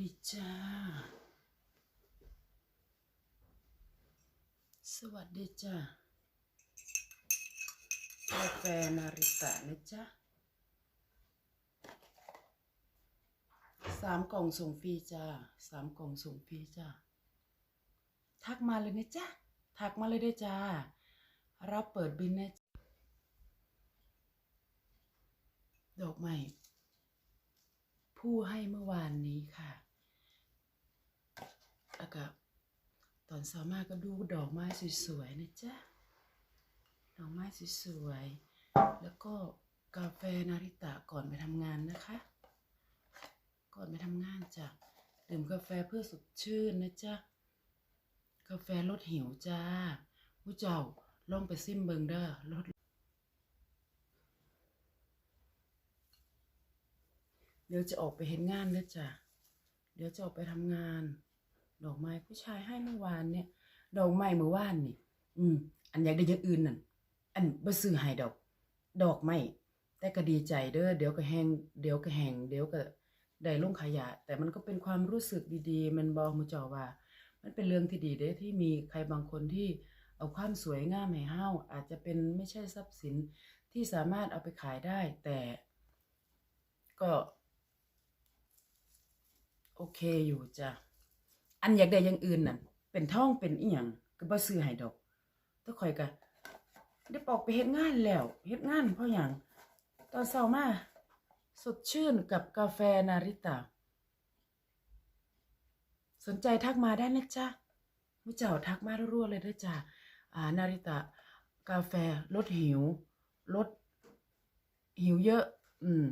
ดีจ้า สวัสดีจ้ากาแฟนาริตะนะจ๊ะสามกล่องส่งฟรีจ้าสามกล่องส่งฟรีจ้าทักมาเลยนะจ๊ะทักมาเลยด้วยจ้า รับเปิดบินนะจ๊ะดอกไม้ผู้ให้เมื่อวานนี้ค่ะ แล้วก็ตอนเช้ามากก็ดูดอกไม้สวยๆนะจ๊ะ ดอกไม้สวยๆ แล้วก็กาแฟนาริตะก่อนไปทำงานนะคะ ก่อนไปทำงานจ้ะ ดื่มกาแฟเพื่อสดชื่นนะจ๊ะ กาแฟลดหิวจ้าผู้เจ้าลองไปซิมเบิงเด้อลดเดี๋ยวจะออกไปเห็นงานนะจ๊ะเดี๋ยวจะออกไปทำงาน ดอกไม้ผู้ชายให้เมื่อวานเนี่ย ดอกไม้เมื่อวานนี่ อืม อันอยากได้อย่างอื่นนั่นอันบ่ซื้อให้ดอก ดอกไม้แต่ก็ดีใจเด้อเดี๋ยวก็แหงเดี๋ยวก็แหงเดี๋ยวก็ได้ลงขยะ แต่มันก็เป็นความรู้สึกดีๆ มันบอกมูจ้าว่า มันเป็นเรื่องที่ดีเด้ที่มีใครบางคนที่เอาความสวยงามให้เฮาอาจจะเป็นไม่ใช่ทรัพย์สินที่สามารถเอาไปขายได้ แต่ก็ โอเคอยู่จ้ะ อันอยากได้อย่างอื่นนั่นเป็นท่องเป็นอีหยังก็บ่ซื้อให้ดอกแต้องคอยกะได้ปอกไปเฮ็ดงานแล้วเฮ็ดงานเพราะหยังตอนเช้ามาสดชื่นกับกาแฟนาริตะสนใจทักมาได้นะจ๊ะมุเจ้าทักมารัวๆเลยเด้วยจ้ะอ่านาริตะกาแฟลดหิวลดหิวเยอะ อืม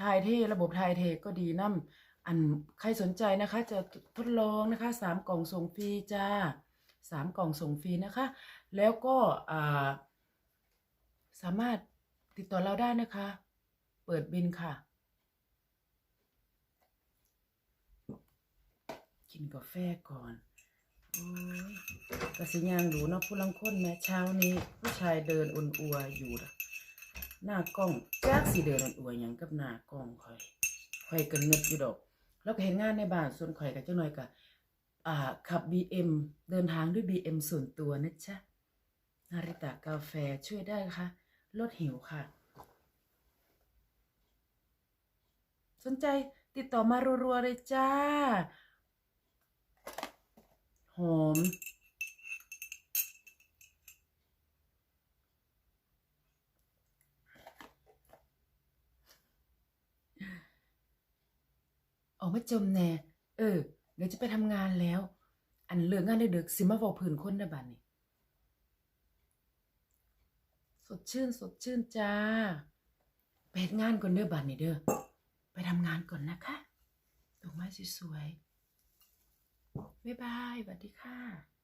ทายเทระบบทายเทก็ดีน้ำ อันใครสนใจนะคะจะทดลองนะคะสามกล่องส่งฟรีจ้าสามกล่องส่งฟรีนะคะ แล้วก็สามารถติดต่อเราได้นะคะ เปิดบินค่ะ กินกาแฟก่อนอกระสิยางดูเนาะผู้ลังคนแม้เช้านี้ ผู้ชายเดินอุ่นอัวอยู่นะหน้ากล้องแจากสีเดินอุ่นอัวหยังกับหน้ากล้องคอยคอยกันเงิดอยู่ดอก แล้วก็เห็นงานในบ้านส่วนข่อยกับเจ้าหน่อยกับขับ BM เดินทางด้วย BM ส่วนตัวนะจ๊ะนาริตะกาแฟช่วยได้ค่ะ ลดหิวค่ะ สนใจติดต่อมารัวๆเลยจ้า หอม ออกมาจมแน่ เออ เดี๋ยวจะไปทำงานแล้ว อันเลืองงานดึกๆสิมาบอกผื่นคนได้บันนี่สดชื่นสดชื่นจ้า ไปเฮ็ดงานก่อนเด้อบันนี่เด้อ ไปทำงานก่อนนะคะดอกไม้สวยๆบ๊ายบายสวัสดีค่ะ